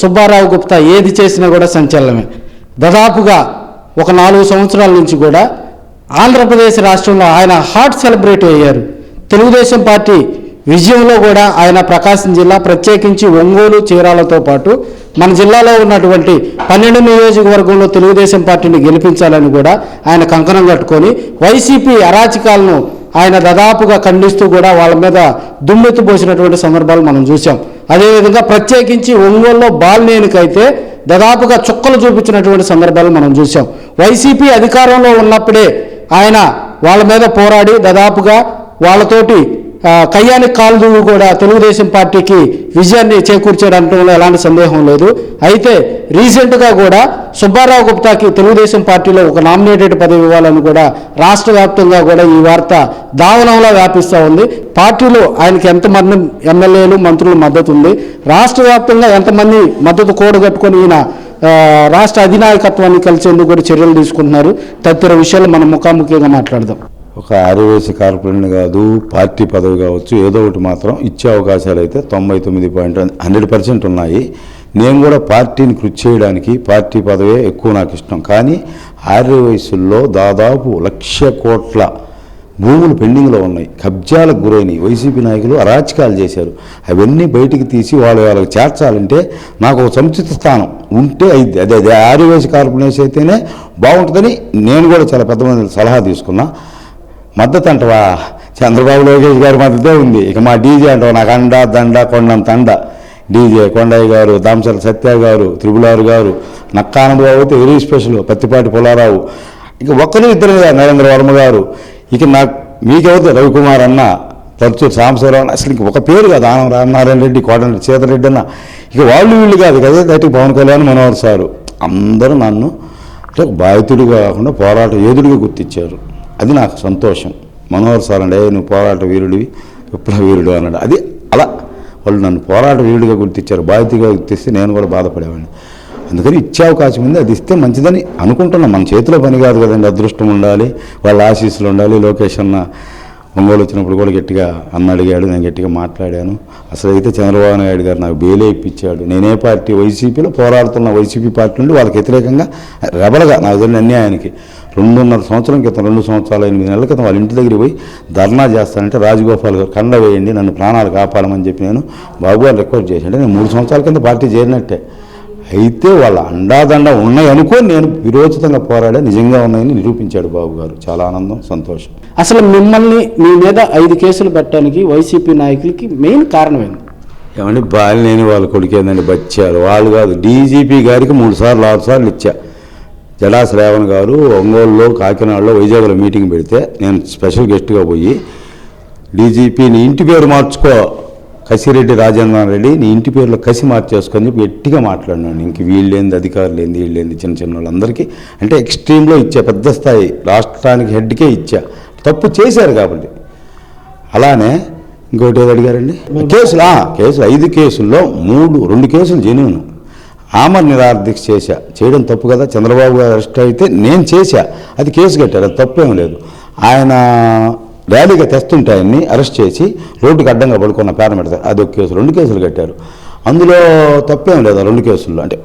సుబ్బారావు గుప్తా ఏది చేసినా కూడా సంచలనమే. దాదాపుగా ఒక నాలుగు సంవత్సరాల నుంచి కూడా ఆంధ్రప్రదేశ్ రాష్ట్రంలో ఆయన హాట్ సెలబ్రేట్ అయ్యారు. తెలుగుదేశం పార్టీ విజయంలో కూడా ఆయన ప్రకాశం జిల్లా ప్రత్యేకించి ఒంగోలు చీరాలతో పాటు మన జిల్లాలో ఉన్నటువంటి పన్నెండు నియోజకవర్గంలో తెలుగుదేశం పార్టీని గెలిపించాలని కూడా ఆయన కంకణం కట్టుకొని వైసీపీ అరాచకాలను ఆయన దాదాపుగా ఖండిస్తూ కూడా వాళ్ళ మీద దుమ్మెత్తిపోసినటువంటి సందర్భాలు మనం చూసాం అదేవిధంగా ప్రత్యేకించి ఒంగోలులో బాలినేనికైతే దాదాపుగా చుక్కలు చూపించినటువంటి సందర్భాలు మనం చూసాం వైసీపీ అధికారంలో ఉన్నప్పుడే ఆయన వాళ్ళ మీద పోరాడి దాదాపుగా వాళ్ళతోటి కయ్యానికి కాలు కూడా తెలుగుదేశం పార్టీకి విజయాన్ని చేకూర్చాడనటంలో ఎలాంటి సందేహం లేదు. అయితే రీసెంట్గా కూడా సుబ్బారావు గుప్తాకి తెలుగుదేశం పార్టీలో ఒక నామినేటెడ్ పదవి ఇవ్వాలని కూడా రాష్ట్ర వ్యాప్తంగా కూడా ఈ వార్త దావనంలో వ్యాపిస్తూ ఉంది. పార్టీలో ఆయనకి ఎంతమంది ఎమ్మెల్యేలు మంత్రులు మద్దతు ఉంది. రాష్ట్ర వ్యాప్తంగా ఎంతమంది మద్దతు కూడగట్టుకొని ఈయన రాష్ట్ర అధినాయకత్వాన్ని కలిసేందుకు కూడా చర్యలు తీసుకుంటున్నారు. తదితర విషయాలు మనం ముఖాముఖిగా మాట్లాడదాం. ఒక ఆర్యవేసి కార్పొరేట్ కాదు పార్టీ పదవి కావచ్చు ఏదో ఒకటి మాత్రం ఇచ్చే అవకాశాలు అయితే తొంభై తొమ్మిది పాయింట్ హండ్రెడ్ పర్సెంట్ ఉన్నాయి. నేను కూడా పార్టీని కృషి చేయడానికి పార్టీ పదవే ఎక్కువ నాకు ఇష్టం. కానీ ఆర్య వయసుల్లో దాదాపు లక్ష కోట్ల భూములు పెండింగ్లో ఉన్నాయి. కబ్జాలకు గురైనవి వైసీపీ నాయకులు అరాచకాలు చేశారు. అవన్నీ బయటికి తీసి వాళ్ళు వాళ్ళకి చేర్చాలంటే నాకు ఒక సముచిత స్థానం ఉంటే అయింది అదే అదే ఆర్యవేసి కార్పొరేషన్ అయితేనే బాగుంటుందని నేను కూడా చాలా పెద్ద మంది సలహా తీసుకున్నా. మద్దతు అంటవా? చంద్రబాబు లోకేష్ గారి మద్దతే ఉంది. ఇక మా డీజే అంటావు? నాకు అండ దండ కొండంత అండ డీజే కొండయ్య గారు దాంసల సత్య గారు త్రిపులారు గారు నక్కానందబాబు అయితే వెరీ స్పెషల్ పత్తిపాటి పుల్లారావు. ఇక ఒక్కరు ఇద్దరు నరేంద్ర వర్మ గారు. ఇక నాకు మీకెవరు రవికుమార్ అన్న తరచూ సాంబశివరావు అన్న, అసలు ఇంక ఒక పేరు కాదు ఆనం రామనారాయణ రెడ్డి కోటరెడ్డి సీతారెడ్డి అన్న. ఇక వాళ్ళు వీళ్ళు కాదు కదా? దట్టి పవన్ కళ్యాణ్ మనోహర్ సారు. అందరూ నన్ను అంటే బాధితుడిగా కాకుండా పోరాట యోధుడిగా గుర్తించారు. అది నాకు సంతోషం. మనోహర్ సార్ అంటే నువ్వు పోరాట వీరుడివి. విప్లవ వీరుడు అన్నాడు. అది అలా వాళ్ళు నన్ను పోరాట వీరుడిగా గుర్తించారు బాధ్యతగా గుర్తిస్తే నేను కూడా బాధపడేవాడిని. అందుకని ఇచ్చే అవకాశం ఉంది. అది ఇస్తే మంచిదని అనుకుంటున్నాం. మన చేతిలో పని కాదు కదండి. అదృష్టం ఉండాలి. వాళ్ళ ఆశీస్సులు ఉండాలి. లోకేష్ అన్న ఒంగోలు వచ్చినప్పుడు కూడా గట్టిగా అన్న అడిగాడు నేను గట్టిగా మాట్లాడాను. అసలు అయితే చంద్రబాబు నాయుడు గారు నాకు బెయిలే ఇప్పించాడు. నేనే పార్టీ వైసీపీలో పోరాడుతున్న వైసీపీ పార్టీ నుండి వాళ్ళకి వ్యతిరేకంగా రెబలగా నాకు జరిగిన అన్యాయానికి రెండున్నర సంవత్సరం క్రితం రెండు సంవత్సరాల ఎనిమిది నెలల క్రితం వాళ్ళ ఇంటి దగ్గరికి పోయి ధర్నా చేస్తానంటే రాజగోపాల్ గారు కండ వేయండి నన్ను ప్రాణాలు కాపాడమని చెప్పి నేను బాబు గారు రిక్వెస్ట్ చేశాను. నేను మూడు సంవత్సరాల కింద పార్టీ చేరినట్టే. అయితే వాళ్ళ అండాదండ ఉన్నాయి అనుకొని నేను విరోచితంగా పోరాడే నిజంగా ఉన్నాయని నిరూపించాడు బాబు గారు. చాలా ఆనందం సంతోషం. అసలు మిమ్మల్ని మీ మీద ఐదు కేసులు పెట్టడానికి వైసీపీ నాయకులకి మెయిన్ కారణం ఏంది ఏమంటే బాలినేని వాళ్ళ కొడుకేందండి బచ్చారు వాళ్ళు కాదు డీజీపీ గారికి మూడు సార్లు ఆరు సార్లు ఇచ్చా. జడా శ్రావణ్ గారు ఒంగోలులో కాకినాడలో వైజాగ్లో మీటింగ్ పెడితే నేను స్పెషల్ గెస్ట్గా పోయి డీజీపీ నీ ఇంటి పేరు మార్చుకో కసిరెడ్డి రాజేంద్ర రెడ్డి నీ ఇంటి పేరులో కసి మార్చేసుకొని చెప్పి గట్టిగా మాట్లాడినాను ఇంక వీళ్ళేంది అధికారులు ఏంది వీళ్ళేంది చిన్న చిన్న వాళ్ళందరికీ. అంటే ఎక్స్ట్రీమ్లో ఇచ్చా పెద్ద స్థాయి రాష్ట్రానికి హెడ్కే ఇచ్చా. తప్పు చేశారు కాబట్టి. అలానే ఇంకోటి ఏది అడిగారండి? కేసులు ఆ, కేసులు ఐదు కేసుల్లో మూడు రెండు కేసులు జెన్యున్ ఆమర నిరాదీక్ష చేశా. చేయడం తప్పు కదా చంద్రబాబు గారు అరెస్ట్ అయితే నేను చేశా. అది కేసు కట్టారు అది తప్పేం లేదు. ఆయన ర్యాలీగా తెస్తుంటే ఆయన్ని అరెస్ట్ చేసి రోడ్డుకి అడ్డంగా పడుకున్న పారామెడతారు అది ఒక కేసు రెండు కేసులు కట్టారు. అందులో తప్పేం లేదు రెండు కేసుల్లో. అంటే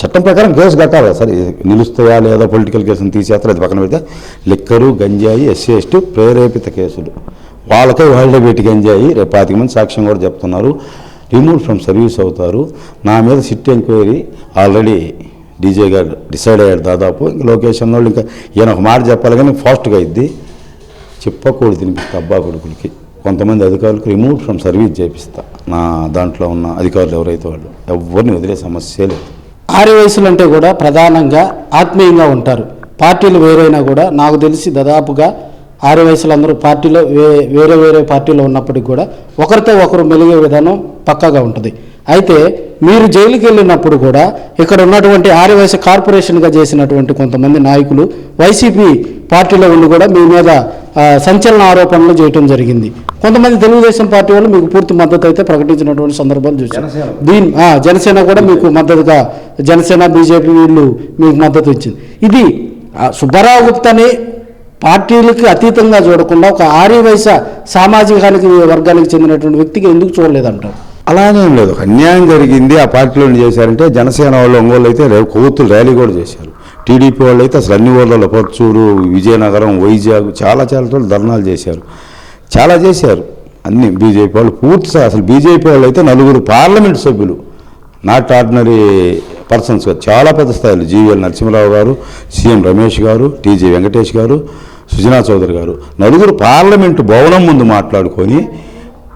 చట్టం ప్రకారం కేసు కట్టాలి? సరే నిలుస్తాయా లేదా పొలిటికల్ కేసును తీసేస్తారు? అది పక్కన పెడితే లిక్కరు గంజాయి ఎస్సీ ఎస్టీ ప్రేరేపిత కేసులు. వాళ్ళకే వాళ్ళే వీటి గంజాయి. రేపు పాతిక మంది సాక్ష్యం కూడా చెప్తున్నారు. రిమూవ్ ఫ్రమ్ సర్వీస్ అవుతారు. నా మీద SIT enquiry already DG garu decide అయ్యాడు దాదాపు. ఇంకా లొకేషన్ వాళ్ళు ఇంకా ఈయన ఒక మాట చెప్పాలి కానీ ఫాస్ట్గా అయింది. చెప్పకూడదు తినిపిస్తా అబ్బా కొడుకులకి. కొంతమంది అధికారులకు రిమూవ్ ఫ్రమ్ సర్వీస్ చేపిస్తా. నా దాంట్లో ఉన్న అధికారులు ఎవరైతే వాళ్ళు ఎవరిని వదిలే సమస్య లేదు. ఆరు వయసులు అంటే కూడా ప్రధానంగా ఆత్మీయంగా ఉంటారు. పార్టీలు వేరైనా కూడా నాకు తెలిసి దాదాపుగా ఆరు వయసులు అందరూ పార్టీలో వే వేరే వేరే పార్టీలో ఉన్నప్పటికీ కూడా ఒకరితో ఒకరు మెలిగే విధానం పక్కాగా ఉంటుంది. అయితే మీరు జైలుకి వెళ్ళినప్పుడు కూడా ఇక్కడ ఉన్నటువంటి ఆర్య వయసు కార్పొరేషన్గా చేసినటువంటి కొంతమంది నాయకులు వైసీపీ పార్టీలో ఉండి కూడా మీ మీద సంచలన ఆరోపణలు చేయటం జరిగింది. కొంతమంది తెలుగుదేశం పార్టీ వాళ్ళు మీకు పూర్తి మద్దతు అయితే ప్రకటించినటువంటి సందర్భాలు చూసాం దీని జనసేన కూడా మీకు మద్దతుగా జనసేన బీజేపీ వీళ్ళు మీకు మద్దతు ఇచ్చింది ఇది సుబ్బారావు గుప్తాని పార్టీలకి అతీతంగా చూడకుండా ఒక ఆర్యవైశ్య సామాజికానికి వర్గానికి చెందినటువంటి వ్యక్తికి ఎందుకు చూడలేదంటారు? అలానే లేదు. అన్యాయం జరిగింది ఆ పార్టీలో చేశారంటే జనసేన వాళ్ళు ఒంగోలు అయితే కొవ్వొత్తులు ర్యాలీ కూడా చేశారు. టీడీపీ వాళ్ళు అయితే అసలు అన్ని ఊళ్ళలో పర్చూరు విజయనగరం వైజాగ్ చాలా చాలా చోట్ల ధర్నాలు చేశారు. చాలా చేశారు. అన్ని బీజేపీ వాళ్ళు పూర్తి అసలు బీజేపీ వాళ్ళు అయితే నలుగురు పార్లమెంట్ సభ్యులు. నాట్ ఆర్డినరీ పర్సన్స్ చాలా పెద్ద స్థాయిలో జీవీఎల్ నరసింహరావు గారు సీఎం రమేష్ గారు టీజీ వెంకటేష్ గారు సుజనా చౌదరి గారు. నలుగురు పార్లమెంటు భవనం ముందు మాట్లాడుకొని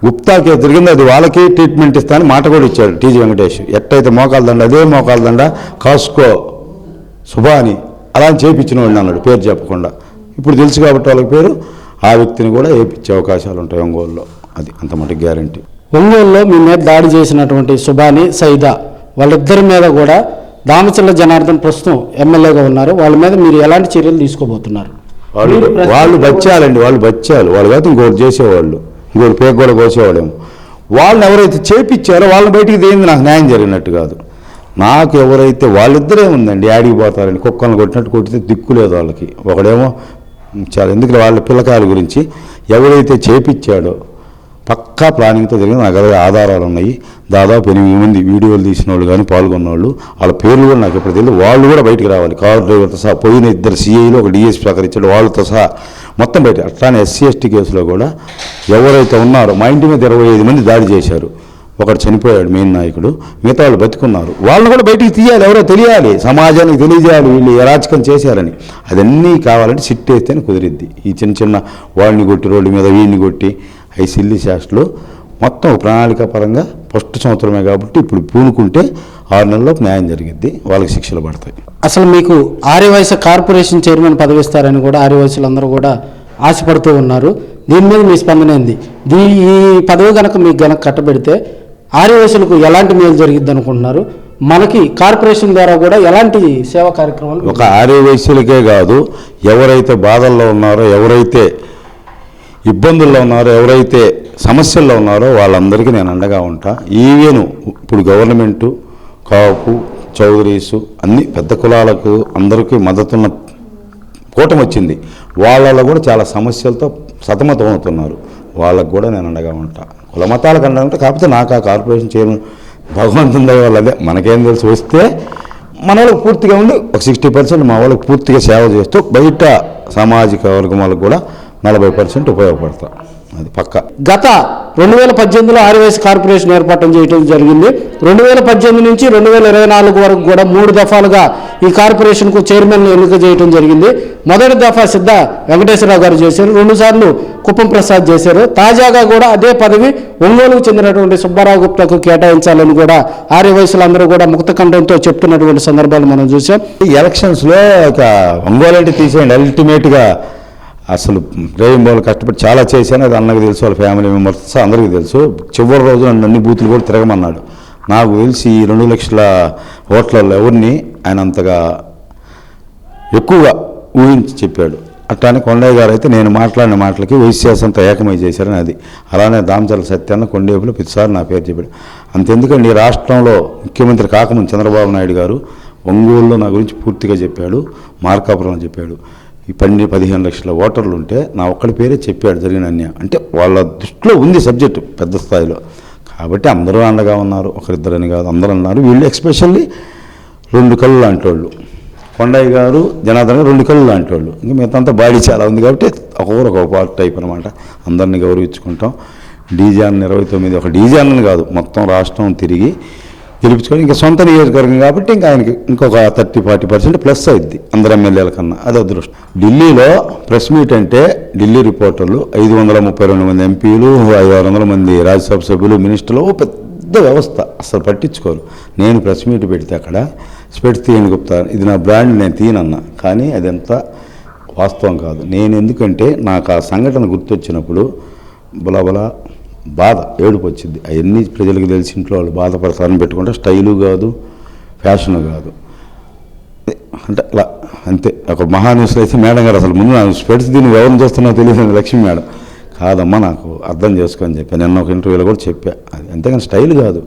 గుప్తాకి జరిగింది అది వాళ్ళకి ట్రీట్మెంట్ ఇస్తానని మాట కూడా ఇచ్చాడు టీజీ వెంకటేష్. ఎట్టయితే మోకాల దండ అదే మోకాల దండ కాసుకో సుభాని అలా అని చేపించిన వాడిని అన్నాడు పేరు చెప్పకుండా. ఇప్పుడు తెలుసు కాబట్టి వాళ్ళకి పేరు ఆ వ్యక్తిని కూడా వేయించే అవకాశాలు ఉంటాయి ఒంగోలులో. అది అంత మటుకు గ్యారంటీ ఒంగోలులో మీ మీద దాడి చేసినటువంటి సుబాని సైదా వాళ్ళిద్దరి మీద కూడా దామచల్ల జనార్దన్ ప్రస్తుతం ఎమ్మెల్యేగా ఉన్నారు. వాళ్ళ మీద మీరు ఎలాంటి చర్యలు తీసుకోబోతున్నారు? వాళ్ళు వాళ్ళు బచ్చాలండి వాళ్ళు బచ్చాలు. వాళ్ళు కాదు ఇంకోటి చేసేవాళ్ళు. ఇంకోటి పేగ కూడా కోసేవాడేమో. వాళ్ళని ఎవరైతే చేపించారో వాళ్ళని బయటికి దేనిది నాకు న్యాయం జరిగినట్టు కాదు. నాకు ఎవరైతే వాళ్ళిద్దరే ఉందండి యాడికి పోతారని కుక్కలను కొట్టినట్టు కొట్టితే దిక్కు లేదు వాళ్ళకి. ఒకడేమో చాలా ఎందుకు వాళ్ళ పిల్లకాయల గురించి ఎవరైతే చేపించాడో పక్కా ప్లానింగ్తో జరిగింది. నాకు అలాగే ఆధారాలు ఉన్నాయి. దాదాపు ఎనిమిది మంది వీడియోలు తీసిన వాళ్ళు కానీ పాల్గొన్న వాళ్ళు వాళ్ళ పేర్లు కూడా నాకు ఎప్పుడు తెలియదు వాళ్ళు కూడా బయటికి రావాలి. కారు డ్రైవర్తో సహా పోయిన ఇద్దరు సీఐలు ఒక డిఎస్పీ ఇచ్చాడు వాళ్ళతో సహా మొత్తం బయట అట్లానే ఎస్సీ ఎస్టీ కేసులో కూడా ఎవరైతే ఉన్నారో మా ఇంటి మీద ఇరవై ఐదు మంది దాడి చేశారు. ఒకడు చనిపోయాడు మెయిన్ నాయకుడు. మిగతా వాళ్ళు బతుకున్నారు. వాళ్ళని కూడా బయటికి తీయాలి ఎవరో తెలియాలి. సమాజానికి తెలియజేయాలి వీళ్ళు అరాచకం చేశారని. అదన్నీ కావాలంటే సిట్టేస్తేనే కుదిరిద్ది. ఈ చిన్న చిన్న వాళ్ళని కొట్టి రోడ్డు మీద వీడిని కొట్టి అవి సిల్లి మొత్తం ప్రణాళిక పరంగా ఫస్ట్ సంవత్సరమే కాబట్టి ఇప్పుడు పూనుకుంటే ఆరు నెలల్లో న్యాయం జరిగిద్ది. వాళ్ళకి శిక్షలు పడతాయి. అసలు మీకు ఆర్యవయస కార్పొరేషన్ చైర్మన్ పదవి ఇస్తారని కూడా ఆర్యవయసులందరూ కూడా ఆశపడుతూ ఉన్నారు. దీని మీద మీ స్పందన ఏంది? దీ ఈ పదవి కనుక మీకు గనక కట్టబెడితే ఆర్యవయసులకు ఎలాంటి మేలు జరిగిద్ది అనుకుంటున్నారు? మనకి కార్పొరేషన్ ద్వారా కూడా ఎలాంటి సేవా కార్యక్రమాలు ఒక ఆర్య వయసులకే కాదు ఎవరైతే బాధల్లో ఉన్నారో ఎవరైతే ఇబ్బందుల్లో ఉన్నారో ఎవరైతే సమస్యల్లో ఉన్నారో వాళ్ళందరికీ నేను అండగా ఉంటా. ఈవేను ఇప్పుడు గవర్నమెంటు కాపు చౌదరీసు అన్ని పెద్ద కులాలకు అందరికీ మద్దతున్న కూటమి వచ్చింది. వాళ్ళలో కూడా చాలా సమస్యలతో సతమతం అవుతున్నారు. వాళ్ళకు కూడా నేను అండగా ఉంటా. కుల మతాలకు అండగా ఉంటా. కాకపోతే నాకు ఆ కార్పొరేషన్ చేయను భగవంతుని వాళ్ళదే అదే మనకేం తెలిసి వస్తే మన వాళ్ళకి పూర్తిగా ఉండి ఒక సిక్స్టీ పర్సెంట్ మా వాళ్ళకి పూర్తిగా సేవ చేస్తూ బయట సామాజిక వర్గం వాళ్ళకు కూడా నలభై పర్సెంట్ ఉపయోగపడతా. అది పక్క. గత రెండు వేల పద్దెనిమిదిలో ఆర్యవైస్ కార్పొరేషన్ ఏర్పాటు చేయడం జరిగింది. రెండు వేల పద్దెనిమిది నుంచి రెండు వేల ఇరవై నాలుగు వరకు కూడా మూడు దఫాలుగా ఈ కార్పొరేషన్కు చైర్మన్ ఎన్నిక చేయడం జరిగింది. మొదటి దఫా సిద్ధ వెంకటేశ్వరరావు గారు చేశారు. రెండు సార్లు కుప్పం ప్రసాద్ చేశారు. తాజాగా కూడా అదే పదవి ఒంగోలుకు చెందినటువంటి సుబ్బారావు గుప్తాకు కేటాయించాలని కూడా ఆర్యవయసులందరూ కూడా ముక్త కంఠంతో చెప్తున్నటువంటి సందర్భాలు మనం చూసాం ఈ ఎలక్షన్స్లో ఇక ఒంగోలు అంటే తీసేయండి. అల్టిమేట్గా అసలు డ్రైవింగ్ వాళ్ళు కష్టపడి చాలా చేశాను అది అన్నకు తెలుసు వాళ్ళ ఫ్యామిలీ మెంబర్స్ అందరికీ తెలుసు. చివరి రోజు నన్ను అన్ని బూతులు కూడా తిరగమన్నాడు. నాకు తెలిసి ఈ రెండు లక్షల ఓట్లలో ఎవరిని ఆయన అంతగా ఎక్కువగా ఊహించి చెప్పాడు. అట్లానే కొండయ్య గారు అయితే నేను మాట్లాడిన మాటలకి వైశ్యాసంతో ఏకమై చేశారని అది. అలానే దామచల సత్యాన్న కొండేపులు ప్రతిసారి నా పేరు చెప్పాడు. అంతెందుకండి ఈ రాష్ట్రంలో ముఖ్యమంత్రి కాకముందు చంద్రబాబు నాయుడు గారు ఒంగోలులో నా గురించి పూర్తిగా చెప్పాడు మార్కాపురంలో చెప్పాడు. ఈ పన్నెండు పదిహేను లక్షల ఓటర్లు ఉంటే నా ఒక్కడి పేరే చెప్పాడు జరిగిన అన్యాయం అంటే వాళ్ళ దృష్టిలో ఉంది సబ్జెక్టు పెద్ద స్థాయిలో. కాబట్టి అందరూ అండగా ఉన్నారు ఒకరిద్దరని కాదు అందరూ అన్నారు. వీళ్ళు ఎక్స్పెషల్లీ రెండు కళ్ళు లాంటి వాళ్ళు. కొండయ్య గారు జనార్దన్ గారు రెండు కళ్ళు లాంటి వాళ్ళు. ఇంకా మిగతా బాడీ చాలా ఉంది కాబట్టి ఒక్కొక్కరు ఒక పార్ట్ టైప్ అనమాట అందరినీ గౌరవించుకుంటాం. డీజాన్ ఇరవై తొమ్మిది ఒక డీజాన్ అన్నని కాదు మొత్తం రాష్ట్రం తిరిగి గెలిపించుకొని ఇంకా సొంత నియోజకవర్గం కాబట్టి ఇంకా ఆయనకి ఇంకొక థర్టీ ఫార్టీ పర్సెంట్ ప్లస్ అయింది అందరు ఎమ్మెల్యేల కన్నా. అది అదృష్టం. ఢిల్లీలో ప్రెస్ మీట్ అంటే ఢిల్లీ రిపోర్టర్లు ఐదు వందల ముప్పై రెండు మంది ఎంపీలు ఐదు ఆరు వందల మంది రాజ్యసభ సభ్యులు మినిస్టర్లు పెద్ద వ్యవస్థ. అసలు పట్టించుకోరు. నేను ప్రెస్ మీట్ పెడితే అక్కడ స్పెడ్ తీయని గుప్తా ఇది నా బ్రాండ్ నేను తీయనన్నా. కానీ అదంతా వాస్తవం కాదు. నేను ఎందుకంటే నాకు ఆ సంఘటన గుర్తొచ్చినప్పుడు బలబల బాధ ఏడుపు వచ్చింది అవన్నీ ప్రజలకు తెలిసి ఇంట్లో వాళ్ళు బాధపడతారని పెట్టుకుంటే స్టైలు కాదు ఫ్యాషను కాదు. అంటే అలా అంతే. ఒక మహాన్యూస్లో అయితే మేడం గారు అసలు ముందు నాకు స్పెట్స్ దీన్ని ఎవరిని చేస్తున్నావు తెలియదు లక్ష్మి మేడం. కాదమ్మా నాకు అర్థం చేసుకొని చెప్పాను నిన్న ఒక ఇంటర్వ్యూలో కూడా చెప్పా. అది అంతేకాని స్టైల్ కాదు.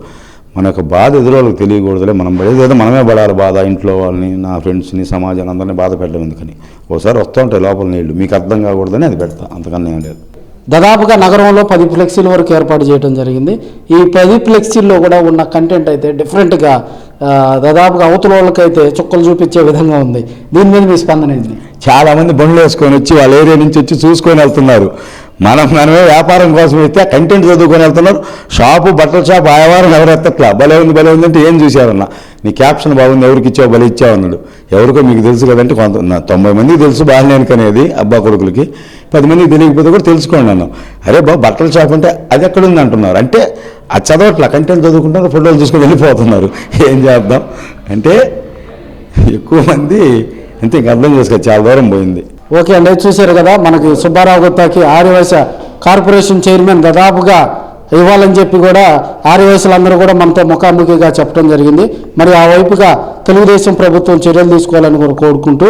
మన యొక్క బాధ ఎదురోళ్ళకి తెలియకూడదులే. మనం పడేది ఏదో మనమే పడాలి బాధ ఇంట్లో వాళ్ళని నా ఫ్రెండ్స్ని సమాజాన్ని అందరినీ బాధ పెట్టడం ఎందుకని? ఒకసారి వస్తూ ఉంటాయి లోపల నీళ్ళు మీకు అర్థం కాకూడదని అది పెడతా. అంతకన్నా ఏం లేదు. దాదాపుగా నగరంలో పది ఫ్లెక్సీల వరకు ఏర్పాటు చేయడం జరిగింది. ఈ పది ఫ్లెక్సీల్లో కూడా ఉన్న కంటెంట్ అయితే డిఫరెంట్గా దాదాపుగా అవతల వాళ్ళకైతే చుక్కలు చూపించే విధంగా ఉంది. దీని మీద మీ స్పందన ఏంటి? చాలామంది బండ్లు వేసుకొని వచ్చి వాళ్ళ ఏరియా నుంచి వచ్చి చూసుకొని వెళ్తున్నారు. మనం మనమే వ్యాపారం కోసం అయితే కంటెంట్ చదువుకొని వెళ్తున్నారు షాపు బట్టల షాప్ ఆయవారం ఎవరెత్తట్లా భలే ఉంది భలే ఉందంటే ఏం చూశారన్న? నీ క్యాప్షన్ బాగుంది ఎవరికి ఇచ్చావు? భలే ఇచ్చావు అన్నాడు. ఎవరికో మీకు తెలుసు కదంటే కొంత తొంభై మందికి తెలుసు బాగాలేనికి అనేది అబ్బా కొడుకులకి. పది మందికి తెలియకపోతే కూడా తెలుసుకోండి అన్నాం. అరే బాబు బట్టల షాప్ అంటే అది ఎక్కడుంది అంటున్నారు? అంటే అది చదవట్లా కంటెంట్ చదువుకుంటారు ఫోటోలు చూసుకొని వెళ్ళిపోతున్నారు. ఏం చేద్దాం? అంటే ఎక్కువ మంది అంతే ఇంక అర్థం చేసుకో చాలా దూరం పోయింది. ఓకే అండి చూశారు కదా మనకి సుబ్బారావు గుత్తాకి ఆర్యవైశ్య కార్పొరేషన్ చైర్మన్ దాదాపుగా ఇవ్వాలని చెప్పి కూడా ఆర్యవైశ్యులందరూ కూడా మనతో ముఖాముఖిగా చెప్పడం జరిగింది. మరి ఆ వైపుగా తెలుగుదేశం ప్రభుత్వం చర్యలు తీసుకోవాలని కూడా కోరుకుంటూ